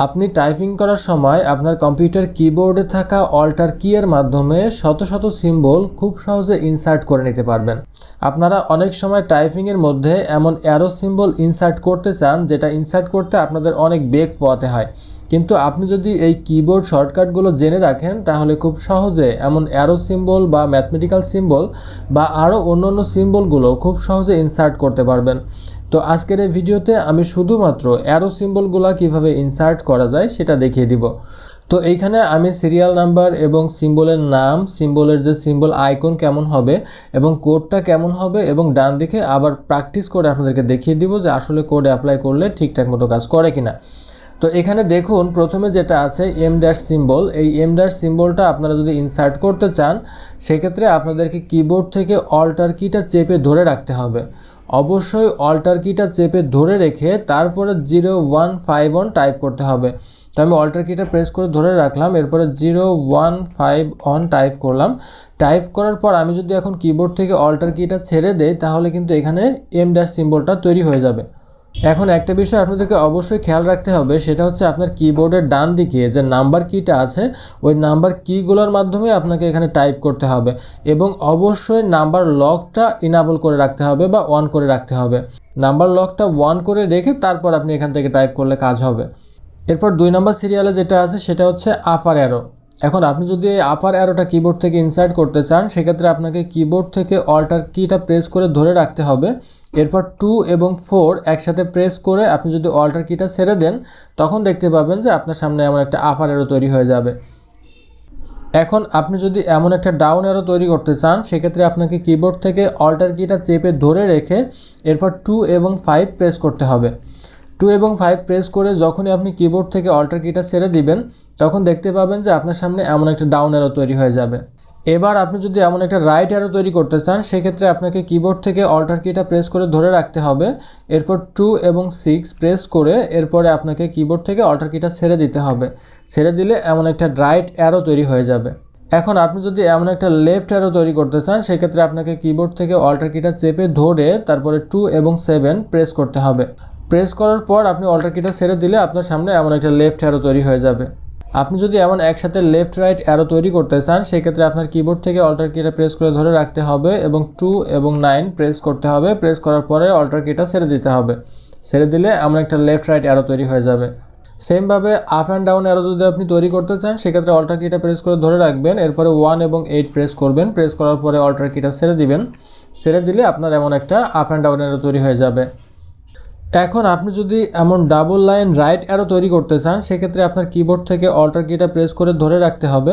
আপনি টাইপিং করার সময় আপনার কম্পিউটার কিবোর্ডে থাকা অল্টার কি এর মাধ্যমে শত শত সিম্বল খুব সহজে ইনসার্ট করে নিতে পারবেন। আপনারা অনেক সময় টাইপিংয়ের মধ্যে এমন অ্যারো সিম্বল ইনসার্ট করতে চান, যেটা ইনসার্ট করতে আপনাদের অনেক বেগ পোয়াতে হয়। কিন্তু আপনি যদি এই কিবোর্ড শর্টকাটগুলো জেনে রাখেন, তাহলে খুব সহজে এমন অ্যারো সিম্বল বা ম্যাথমেটিক্যাল সিম্বল বা আরও অন্য অন্য সিম্বলগুলো খুব সহজে ইনসার্ট করতে পারবেন। তো আজকের এই ভিডিওতে আমি শুধুমাত্র অ্যারো সিম্বলগুলো কীভাবে ইনসার্ট করা যায়, সেটা দেখিয়ে দিব। তো এইখানে আমি সিরিয়াল নাম্বার এবং সিম্বলের নাম সিম্বলের যে সিম্বল আইকন কেমন হবে এবং কোডটা কেমন হবে এবং ডান দিকে আবার প্র্যাকটিস করে আপনাদেরকে দেখিয়ে দিব যে আসলে কোড অ্যাপ্লাই করলে ঠিকঠাক মতো কাজ করে কিনা। তো এখানে দেখুন, প্রথমে যেটা আছে এম ড্যাশ সিম্বল এই এম ড্যাশ সিম্বলটা আপনারা যদি ইনসার্ট করতে চান, সেক্ষেত্রে আপনাদেরকে কিবোর্ড থেকে অল্টার কিটা চেপে ধরে রাখতে হবে। অবশ্যই অল্টার কিটা চেপে ধরে রেখে তারপরে zero one five one type করতে হবে। তো আমি অল্টার কিটা প্রেস করে ধরে রাখলাম, এরপরে zero one five one type করলাম। টাইপ করার পর আমি যদি এখন কিবোর্ড থেকে অল্টার কিটা ছেড়ে দেই, তাহলে কিন্তু এখানে এম ড্যাশ সিম্বলটা তৈরি হয়ে যাবে। এখন একটা বিষয় আপনাদেরকে অবশ্যই খেয়াল রাখতে হবে, সেটা হচ্ছে আপনার কিবোর্ডের ডান দিকে যে নাম্বার কিটা আছে, ওই নাম্বার কিগুলোর মাধ্যমে আপনাকে এখানে টাইপ করতে হবে এবং অবশ্যই নাম্বার লকটা ইনাবল করে রাখতে হবে বা অন করে রাখতে হবে। নাম্বার লকটা অন করে রেখে তারপর আপনি এখান থেকে টাইপ করলে কাজ হবে। এরপর দুই নম্বর সিরিয়ালে যেটা আছে, সেটা হচ্ছে আপার অ্যারো এখন আপনি যদি এই আপার অ্যারোটা কিবোর্ড থেকে ইনসার্ট করতে চান, সেক্ষেত্রে আপনাকে কিবোর্ড থেকে অল্টার কিটা প্রেস করে ধরে রাখতে হবে। এরপর টু এবং ফোর একসাথে প্রেস করে আপনি যদি অল্টার কিটা ছেড়ে দেন, তখন দেখতে পাবেন যে আপনার সামনে এমন একটা আপার অ্যারো তৈরি হয়ে যাবে। এখন আপনি যদি এমন একটা ডাউন অ্যারো তৈরি করতে চান, সেক্ষেত্রে আপনাকে কিবোর্ড থেকে অল্টার কিটা চেপে ধরে রেখে এরপর টু এবং ফাইভ প্রেস করতে হবে। টু এবং ফাইভ প্রেস করে যখনই আপনি কিবোর্ড থেকে অল্টার কিটা ছেড়ে দিবেন, তখন দেখতে পাবেন যে আপনার সামনে এমন একটা ডাউন অ্যারো তৈরি হয়ে যাবে। এবার আপনি যদি এমন একটা রাইট অ্যারো তৈরি করতে চান, সেক্ষেত্রে আপনাকে কিবোর্ড থেকে অল্টার কিটা প্রেস করে ধরে রাখতে হবে। এরপর টু এবং সিক্স প্রেস করে এরপরে আপনাকে কিবোর্ড থেকে অল্টার কিটা ছেড়ে দিতে হবে। ছেড়ে দিলে এমন একটা রাইট অ্যারো তৈরি হয়ে যাবে। এখন আপনি যদি এমন একটা লেফট অ্যারো তৈরি করতে চান, সেক্ষেত্রে আপনাকে কিবোর্ড থেকে অল্টার কিটা চেপে ধরে তারপরে টু এবং সেভেন প্রেস করতে হবে। প্রেস করার পর আপনি অল্টার কিটা ছেড়ে দিলে আপনার সামনে এমন একটা লেফট অ্যারো তৈরি হয়ে যাবে। আপনি যদি এমন একসাথে লেফট রাইট অ্যারো তৈরি করতে চান, সেক্ষেত্রে আপনার কিবোর্ড থেকে অল্টার কিটা প্রেস করে ধরে রাখতে হবে এবং টু এবং নাইন প্রেস করতে হবে। প্রেস করার পরে অল্টার কিটা ছেড়ে দিতে হবে। ছেড়ে দিলে এমন একটা লেফট রাইট অ্যারো তৈরি হয়ে যাবে। সেমভাবে আপ অ্যান্ড ডাউন অ্যারো যদি আপনি তৈরি করতে চান, সেক্ষেত্রে অল্টার কিটা প্রেস করে ধরে রাখবেন। এরপরে ওয়ান এবং এইট প্রেস করবেন। প্রেস করার পরে অল্টার কিটা ছেড়ে দিবেন। ছেড়ে দিলে আপনার এমন একটা আপ অ্যান্ড ডাউন অ্যারো তৈরি হয়ে যাবে। এখন আপনি যদি এমন ডাবল লাইন রাইট অ্যারো তৈরি করতে চান, সেক্ষেত্রে আপনার কিবোর্ড থেকে অল্টার কিটা প্রেস করে ধরে রাখতে হবে।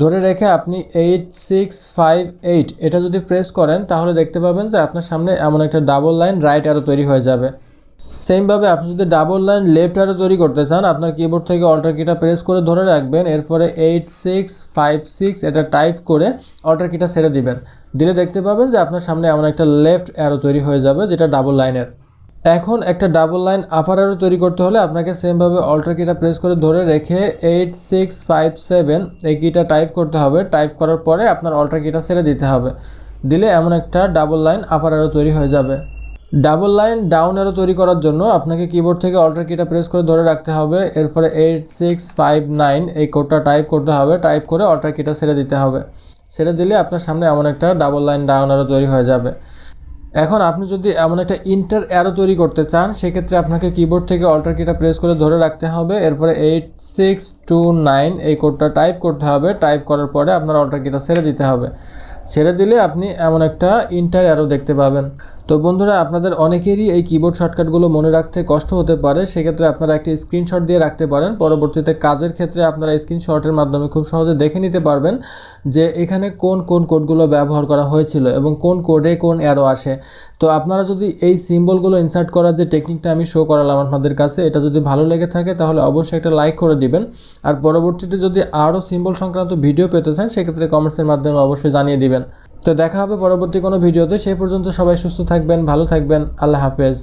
ধরে রেখে আপনি এইট সিক্স ফাইভ এইট এটা যদি প্রেস করেন, তাহলে দেখতে পাবেন যে আপনার সামনে এমন একটা ডাবল লাইন রাইট অ্যারো তৈরি হয়ে যাবে। সেমভাবে আপনি যদি ডাবল লাইন লেফট অ্যারো তৈরি করতে চান, আপনার কিবোর্ড থেকে অল্টার কিটা প্রেস করে ধরে রাখবেন, এরপরে এইট সিক্স ফাইভ সিক্স এটা টাইপ করে অল্টার কিটা ছেড়ে দিবেন। দিলে দেখতে পাবেন যে আপনার সামনে এমন একটা লেফট অ্যারো তৈরি হয়ে যাবে, যেটা ডাবল লাইনের এখন একটা ডাবল লাইন আপার অ্যারো তৈরি করতে হলে আপনাকে সেমভাবে অল্টার কিটা প্রেস করে ধরে রেখে এইট সিক্স ফাইভ সেভেন এই কিটা টাইপ করতে হবে। টাইপ করার পরে আপনার অল্টার কিটা ছেড়ে দিতে হবে। দিলে এমন একটা ডাবল লাইন আপার অ্যারো তৈরি হয়ে যাবে। ডাবল লাইন ডাউন অ্যারো তৈরি করার জন্য আপনাকে কিবোর্ড থেকে অল্টার কিটা প্রেস করে ধরে রাখতে হবে। এরপরে এইট সিক্স ফাইভ নাইন এই কোডটা টাইপ করতে হবে। টাইপ করে অল্টার কিটা ছেড়ে দিতে হবে। ছেড়ে দিলে আপনার সামনে এমন একটা ডাবল লাইন ডাউন অ্যারো তৈরি হয়ে যাবে। এখন আপনি যদি এমন একটা ইন্টার অ্যারো তৈরি করতে চান, সেক্ষেত্রে আপনাকে কিবোর্ড থেকে অল্টার কিটা প্রেস করে ধরে রাখতে হবে। এরপরে এইট সিক্স টু নাইন এই কোডটা টাইপ করতে হবে। টাইপ করার পরে আপনার অল্টার কিটা ছেড়ে দিতে হবে। ছেড়ে দিলে আপনি এমন একটা ইন্টার অ্যারো দেখতে পাবেন। তো বন্ধুরা, আপনাদের অনেকেরই এই কিবোর্ড শর্টকাটগুলো মনে রাখতে কষ্ট হতে পারে। সেক্ষেত্রে আপনারা একটি স্ক্রিনশট দিয়ে রাখতে পারেন। পরবর্তীতে কাজের ক্ষেত্রে আপনারা স্ক্রিনশটের মাধ্যমে খুব সহজে দেখে নিতে পারবেন যে এখানে কোন কোন কোডগুলো ব্যবহার করা হয়েছিল এবং কোন কোডে কোন অ্যারো আসে। তো আপনারা যদি এই সিম্বলগুলো ইনসার্ট করার যে টেকনিকটা আমি শো করালাম আপনাদের কাছে, এটা যদি ভালো লেগে থাকে, তাহলে অবশ্যই একটা লাইক করে দিবেন। আর পরবর্তীতে যদি আরও সিম্বল সংক্রান্ত ভিডিও পেতে চান, সেক্ষেত্রে কমেন্টসের মাধ্যমে অবশ্যই জানিয়ে দিবেন। তো দেখা হবে পরবর্তী কোনো ভিডিওতে, সেই পর্যন্ত সবাই সুস্থ থাকবেন, ভালো থাকবেন, আল্লাহ হাফেজ।